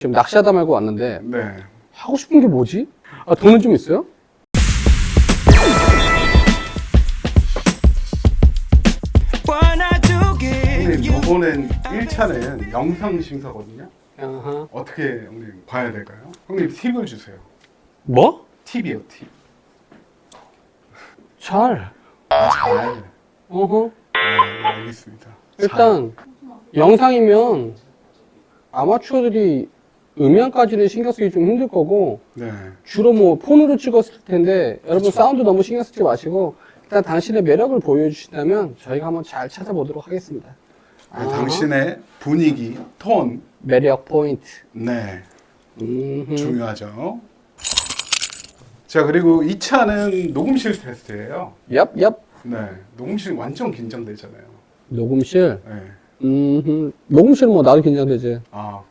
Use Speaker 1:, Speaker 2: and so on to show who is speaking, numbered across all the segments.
Speaker 1: 지금 낚시하다 말고 왔는데
Speaker 2: 네.
Speaker 1: 하고 싶은 게 뭐지? 아, 돈은 좀 있어요?
Speaker 2: 형님, 이번엔 1차는 영상 심사거든요.
Speaker 1: 아하.
Speaker 2: 어떻게 형님 봐야 될까요? 형님 팁을 주세요.
Speaker 1: 뭐?
Speaker 2: 팁이요, 팁.
Speaker 1: 잘.
Speaker 2: 아, 잘.
Speaker 1: 어허.
Speaker 2: 네, 알겠습니다.
Speaker 1: 일단 영상이면 아마추어들이 음향까지는 신경 쓰기 좀 힘들 거고
Speaker 2: 잘. 네.
Speaker 1: 주로 뭐 폰으로 찍었을 텐데 여러분 사운드 너무 신경 쓰지 마시고 일단 당신의 매력을 보여주신다면 저희가 한번 잘 찾아보도록 하겠습니다.
Speaker 2: 네,
Speaker 1: 아하.
Speaker 2: 당신의 분위기, 톤,
Speaker 1: 매력 포인트.
Speaker 2: 네,
Speaker 1: 음흠.
Speaker 2: 중요하죠. 자, 그리고 2차는 녹음실 테스트예요.
Speaker 1: 얍, 얍.
Speaker 2: 네, 녹음실 완전 긴장되잖아요.
Speaker 1: 녹음실.
Speaker 2: 네.
Speaker 1: 음, 녹음실 뭐 나도 긴장되지.
Speaker 2: 아,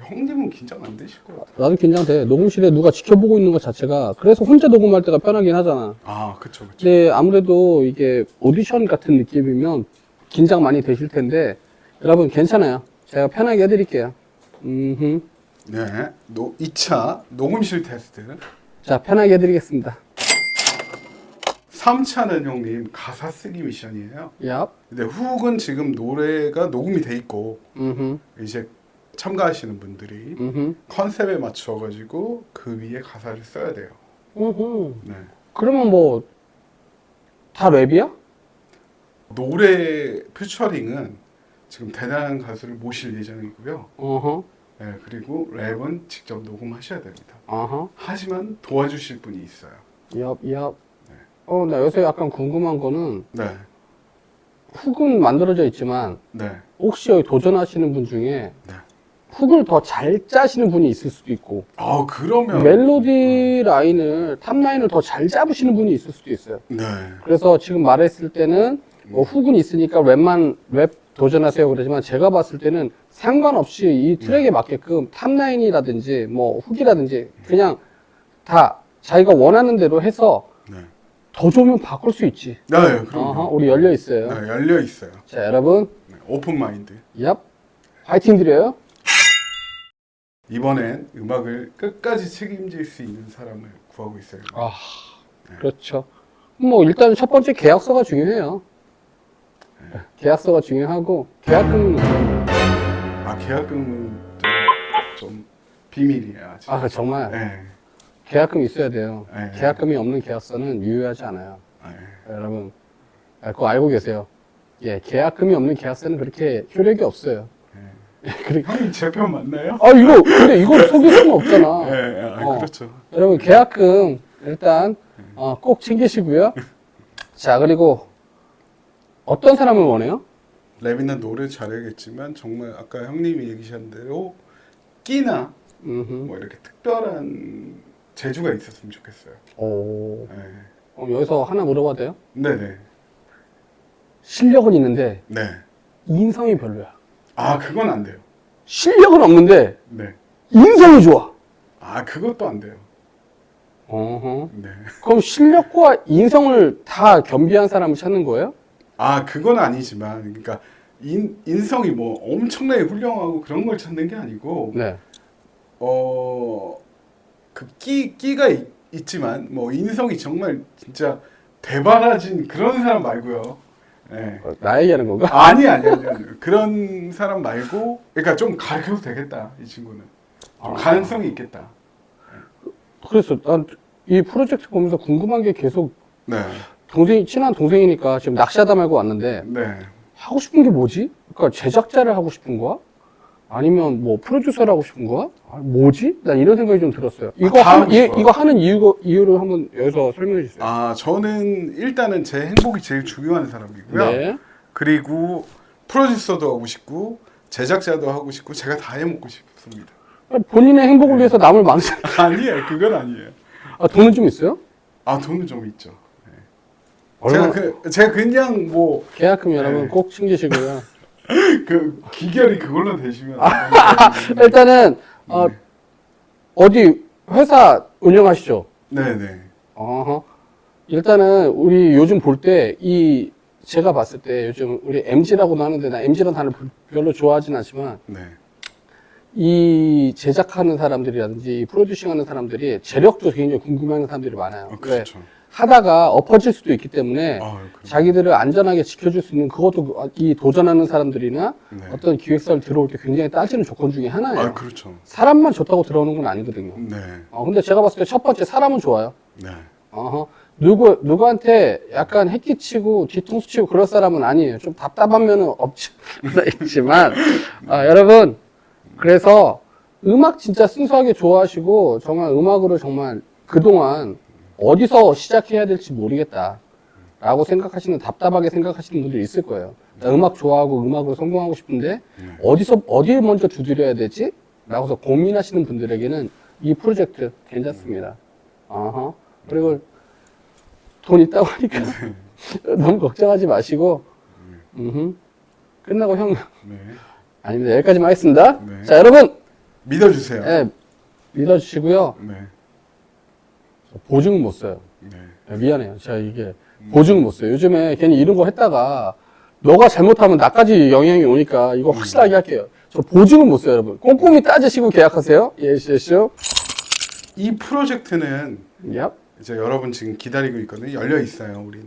Speaker 2: 형님은 긴장 안 되실 것 같아요.
Speaker 1: 나도 긴장돼. 녹음실에 누가 지켜보고 있는 것 자체가 그래서 혼자 녹음할 때가 편하긴 하잖아.
Speaker 2: 아, 그쵸, 그쵸.
Speaker 1: 근데 아무래도 이게 오디션 같은 느낌이면 긴장 많이 되실 텐데 여러분 괜찮아요. 제가 편하게 해드릴게요. 음,
Speaker 2: 네, 노, 2차 녹음실 테스트.
Speaker 1: 자 편하게 해드리겠습니다.
Speaker 2: 3차는 형님 가사 쓰기 미션이에요.
Speaker 1: 얍.
Speaker 2: 근데 훅은 지금 노래가 녹음이 돼 있고
Speaker 1: 음,
Speaker 2: 이제 참가하시는 분들이
Speaker 1: 음,
Speaker 2: 컨셉에 맞춰 가지고 그 위에 가사를 써야 돼요.
Speaker 1: 음.
Speaker 2: 네.
Speaker 1: 그러면 뭐 다 랩이야?
Speaker 2: 노래 퓨처링은 지금 대단한 가수를 모실 예정이고요.
Speaker 1: 어허.
Speaker 2: 네, 그리고 랩은 직접 녹음하셔야 됩니다.
Speaker 1: 어허.
Speaker 2: 하지만 도와주실 분이 있어요.
Speaker 1: 얍, 얍. 어, 나 요새 약간 궁금한 거는
Speaker 2: 네,
Speaker 1: 훅은 만들어져 있지만
Speaker 2: 네,
Speaker 1: 혹시 여기 도전하시는 분 중에
Speaker 2: 네.
Speaker 1: 훅을 더 잘 짜시는 분이 있을 수도 있고
Speaker 2: 아 그러면
Speaker 1: 멜로디 라인을 탑 라인을 더 잘 잡으시는 분이 있을 수도 있어요.
Speaker 2: 네,
Speaker 1: 그래서 지금 말했을 때는 뭐 훅은 있으니까 랩만 랩 도전하세요 그러지만 제가 봤을 때는 상관없이 이 트랙에 맞게끔 탑 라인이라든지 뭐 훅이라든지 그냥 다 자기가 원하는 대로 해서
Speaker 2: 네,
Speaker 1: 더 좋으면 바꿀 수 있지.
Speaker 2: 네, 그럼요.
Speaker 1: 우리 열려 있어요.
Speaker 2: 네, 열려 있어요.
Speaker 1: 자 여러분,
Speaker 2: 네, 오픈 마인드.
Speaker 1: 얍, 화이팅 드려요.
Speaker 2: 이번엔 음악을 끝까지 책임질 수 있는 사람을 구하고 있어요.
Speaker 1: 아, 그렇죠. 뭐 일단 첫 번째 계약서가 중요해요. 계약서가 중요하고 계약금
Speaker 2: 아 계약금도 좀 비밀이에요. 아직.
Speaker 1: 아 정말
Speaker 2: 네,
Speaker 1: 계약금 있어야 돼요.
Speaker 2: 네.
Speaker 1: 계약금이 없는 계약서는 유효하지 않아요.
Speaker 2: 네.
Speaker 1: 여러분 아, 그거 알고 계세요. 예, 계약금이 없는 계약서는 그렇게 효력이 없어요. 그래.
Speaker 2: 형님 제편 맞나요?
Speaker 1: 아 이거 근데 이걸 속일 수는 없잖아.
Speaker 2: 네, 아,
Speaker 1: 어.
Speaker 2: 그렇죠.
Speaker 1: 여러분 계약금 일단 어, 꼭 챙기시고요. 자 그리고 어떤 사람을 원해요?
Speaker 2: 랩이나 노래 잘하겠지만 정말 아까 형님이 얘기하신 대로 끼나
Speaker 1: 음흠.
Speaker 2: 뭐 이렇게 특별한 재주가 있었으면 좋겠어요.
Speaker 1: 오.
Speaker 2: 네,
Speaker 1: 그럼 여기서 하나 물어봐도 돼요?
Speaker 2: 네, 네.
Speaker 1: 실력은 있는데
Speaker 2: 네.
Speaker 1: 인성이 별로야.
Speaker 2: 아 그건 안 돼요.
Speaker 1: 실력은 없는데
Speaker 2: 네.
Speaker 1: 인성이 좋아.
Speaker 2: 아 그것도 안 돼요.
Speaker 1: 어허.
Speaker 2: 네.
Speaker 1: 그럼 실력과 인성을 다 겸비한 사람을 찾는 거예요?
Speaker 2: 아 그건 아니지만 그러니까 인, 인성이 뭐 엄청나게 훌륭하고 그런 걸 찾는 게 아니고
Speaker 1: 네.
Speaker 2: 어그 끼 끼가 있, 있지만 뭐 인성이 정말 진짜 대바라진 그런 사람 말고요. 네.
Speaker 1: 어, 나 얘기하는 건가?
Speaker 2: 아니 아니 아니 아니 그런 사람 말고 그러니까 좀 가르쳐도 되겠다 이 친구는 좀
Speaker 1: 아.
Speaker 2: 가능성이 있겠다.
Speaker 1: 그래서 난 이 프로젝트 보면서 궁금한 게 계속
Speaker 2: 네,
Speaker 1: 동생이 친한 동생이니까 지금 낚시하다 말고 왔는데
Speaker 2: 네.
Speaker 1: 하고 싶은 게 뭐지? 그러니까 제작자를 하고 싶은 거야? 아니면 뭐 프로듀서를 하고 싶은 거야? 아, 뭐지? 난 이런 생각이 좀 들었어요. 이거
Speaker 2: 다
Speaker 1: 하는
Speaker 2: 하고
Speaker 1: 이,
Speaker 2: 싶어요.
Speaker 1: 이거 하는 이유 이유를 한번 여기서 설명해 주세요.
Speaker 2: 아 저는 일단은 제 행복이 제일 중요한 사람이고요.
Speaker 1: 네.
Speaker 2: 그리고 프로듀서도 하고 싶고 제작자도 하고 싶고 제가 다 해먹고 싶습니다.
Speaker 1: 본인의 행복을 위해서 남을 망치.
Speaker 2: 아니에요, 그건 아니에요.
Speaker 1: 아, 돈은 좀 있어요?
Speaker 2: 아 돈은 좀 있죠.
Speaker 1: 얼마?
Speaker 2: 제가 그 제가 그냥 뭐그
Speaker 1: 계약금 여러분
Speaker 2: 네.
Speaker 1: 꼭 챙기시고요.
Speaker 2: 기결이 그걸로 되시면 안
Speaker 1: 일단은 어,
Speaker 2: 네.
Speaker 1: 어디 회사 운영하시죠?
Speaker 2: 네네.
Speaker 1: 어허. 일단은 우리 요즘 볼 때 이 제가 봤을 때 요즘 우리 MG라고도 하는데 나 MG라는 단어 별로 좋아하진 않지만
Speaker 2: 네.
Speaker 1: 이 제작하는 사람들이라든지 이 프로듀싱하는 사람들이 재력도 굉장히 궁금해하는 사람들이 많아요.
Speaker 2: 아,
Speaker 1: 왜?
Speaker 2: 그렇죠.
Speaker 1: 하다가 엎어질 수도 있기 때문에
Speaker 2: 아.
Speaker 1: 자기들을 안전하게 지켜줄 수 있는 그것도 이 도전하는 사람들이나
Speaker 2: 네.
Speaker 1: 어떤 기획사를 들어올 때 굉장히 따지는 조건 중에 하나예요.
Speaker 2: 아, 그렇죠.
Speaker 1: 사람만 좋다고 들어오는 건 아니거든요.
Speaker 2: 네.
Speaker 1: 어, 근데 제가 봤을 때 첫 번째 사람은 좋아요.
Speaker 2: 네.
Speaker 1: 어허. 누구, 누구한테 약간 해끼치고 뒤통수 치고 그럴 사람은 아니에요. 좀 답답한 면은 없지, 있지만, 아, 여러분, 그래서 음악 진짜 순수하게 좋아하시고, 정말 음악으로 정말 그동안 어디서 시작해야 될지 모르겠다. 라고 생각하시는, 답답하게 생각하시는 분들이 있을 거예요. 나 음악 좋아하고 음악으로 성공하고 싶은데, 어디서, 어디에 먼저 두드려야 되지? 라고서 고민하시는 분들에게는 이 프로젝트 괜찮습니다. 어허. 그리고 돈 있다고 하니까 너무 걱정하지 마시고, 음흠. 끝나고 형,
Speaker 2: 네.
Speaker 1: 아닙니다. 여기까지만 하겠습니다.
Speaker 2: 네.
Speaker 1: 자, 여러분,
Speaker 2: 믿어주세요.
Speaker 1: 예, 믿어주시고요.
Speaker 2: 네.
Speaker 1: 보증은 못 써요.
Speaker 2: 네.
Speaker 1: 예, 미안해요. 제가 이게 보증은 못 써요. 요즘에 괜히 이런 거 했다가 너가 잘못하면 나까지 영향이 오니까 이거 확실하게 할게요. 저 보증은 못 써요, 여러분. 꼼꼼히 따지시고 계약하세요. 예시, 예시요.
Speaker 2: 이 프로젝트는
Speaker 1: 얍.
Speaker 2: 이제 여러분 지금 기다리고 있거든요. 열려 있어요. 우리는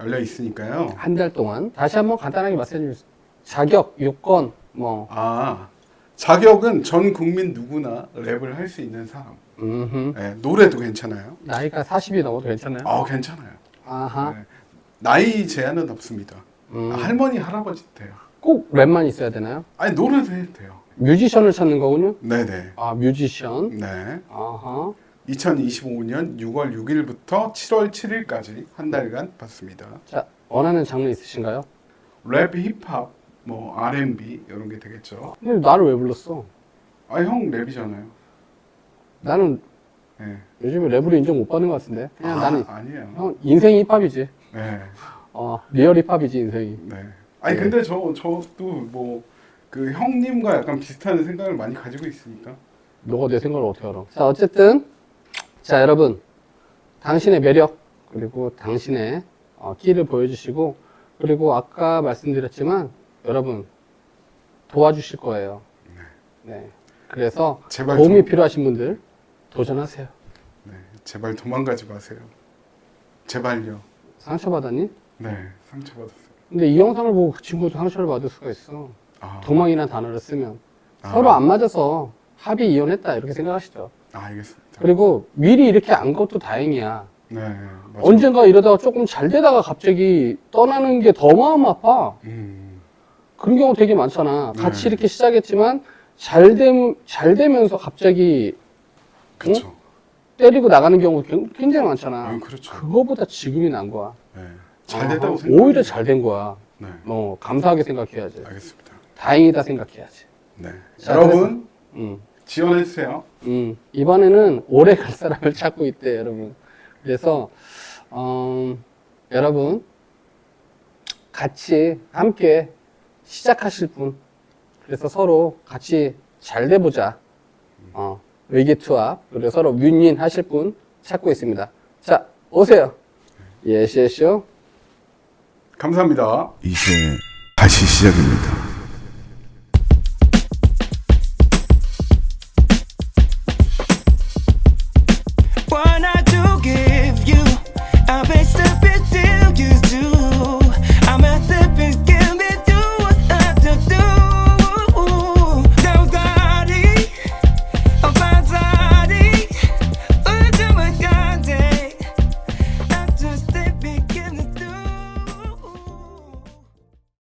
Speaker 2: 열려 있으니까요.
Speaker 1: 한 달 동안 다시 한번 간단하게 말씀해 주세요. 자격, 요건, 뭐,
Speaker 2: 아 자격은 전 국민 누구나 랩을 할 수 있는 사람.
Speaker 1: 음흠.
Speaker 2: 네, 노래도 괜찮아요.
Speaker 1: 나이가 40이 넘어도 괜찮아요?
Speaker 2: 아 괜찮아요.
Speaker 1: 아하.
Speaker 2: 네. 나이 제한은 없습니다.
Speaker 1: 음.
Speaker 2: 할머니 할아버지 돼요.
Speaker 1: 꼭 랩만 있어야 되나요?
Speaker 2: 아니 노래도 해도 돼요.
Speaker 1: 뮤지션을 찾는 거군요?
Speaker 2: 네네.
Speaker 1: 아, 뮤지션.
Speaker 2: 네.
Speaker 1: 아하.
Speaker 2: 2025년 6월 6일부터 7월 7일까지 한 달간 받습니다.
Speaker 1: 자, 원하는 장르 있으신가요?
Speaker 2: 랩, 힙합, 뭐 R&B 이런 게 되겠죠.
Speaker 1: 근데 나를 왜 불렀어?
Speaker 2: 아 형 랩이잖아요.
Speaker 1: 나는
Speaker 2: 네.
Speaker 1: 요즘에 랩으로 인정 못 받는 것 같은데. 그냥
Speaker 2: 아,
Speaker 1: 나는,
Speaker 2: 아니에요.
Speaker 1: 형, 인생이 힙합이지.
Speaker 2: 네.
Speaker 1: 어, 리얼 힙합이지, 인생이.
Speaker 2: 네. 아니
Speaker 1: 네.
Speaker 2: 근데 저 저도 뭐 그 형님과 약간 비슷한 생각을 많이 가지고 있으니까.
Speaker 1: 너가 내 생각을 어떻게 알아? 자, 어쨌든. 자, 여러분. 당신의 매력, 그리고 당신의 어, 끼를 보여주시고, 그리고 아까 말씀드렸지만, 여러분, 도와주실 거예요. 네. 그래서
Speaker 2: 제발
Speaker 1: 도움이
Speaker 2: 좀-
Speaker 1: 필요하신 분들, 도전하세요.
Speaker 2: 네. 제발 도망가지 마세요. 제발요.
Speaker 1: 상처받았니?
Speaker 2: 네. 상처받았어요.
Speaker 1: 근데 이 영상을 보고 그 친구도 상처를 받을 수가 있어.
Speaker 2: 아,
Speaker 1: 도망이라는 단어를 쓰면.
Speaker 2: 아.
Speaker 1: 서로 안 맞아서 합의 이혼했다, 이렇게 생각하시죠.
Speaker 2: 아, 알겠습니다.
Speaker 1: 그리고 미리 이렇게 안 것도 다행이야.
Speaker 2: 네. 맞아요.
Speaker 1: 언젠가 이러다가 조금 잘 되다가 갑자기 떠나는 게 더 마음 아파.
Speaker 2: 음.
Speaker 1: 그런 경우 되게 많잖아. 같이
Speaker 2: 네.
Speaker 1: 이렇게 시작했지만 잘, 됨, 잘 되면서 갑자기
Speaker 2: 그렇죠.
Speaker 1: 때리고 나가는 경우 굉장히 많잖아.
Speaker 2: 음, 그렇죠.
Speaker 1: 그거보다 지금이 난 거야.
Speaker 2: 네. 잘 됐다고
Speaker 1: 어,
Speaker 2: 생각.
Speaker 1: 오히려 잘 된 거야.
Speaker 2: 네.
Speaker 1: 어, 감사하게 생각해야지.
Speaker 2: 알겠습니다.
Speaker 1: 다행이다 생각해야지.
Speaker 2: 네.
Speaker 1: 자,
Speaker 2: 여러분
Speaker 1: 음,
Speaker 2: 지원해 주세요.
Speaker 1: 음. 이번에는 오래 갈 사람을 찾고 있대, 여러분. 그래서, 어, 여러분, 같이, 함께 시작하실 분. 그래서 서로 같이 잘 돼보자. 어, 의기투합. 그리고 서로 윈윈 하실 분 찾고 있습니다. 자, 오세요. 예시예시요.
Speaker 2: 감사합니다.
Speaker 3: 이제 다시 시작입니다.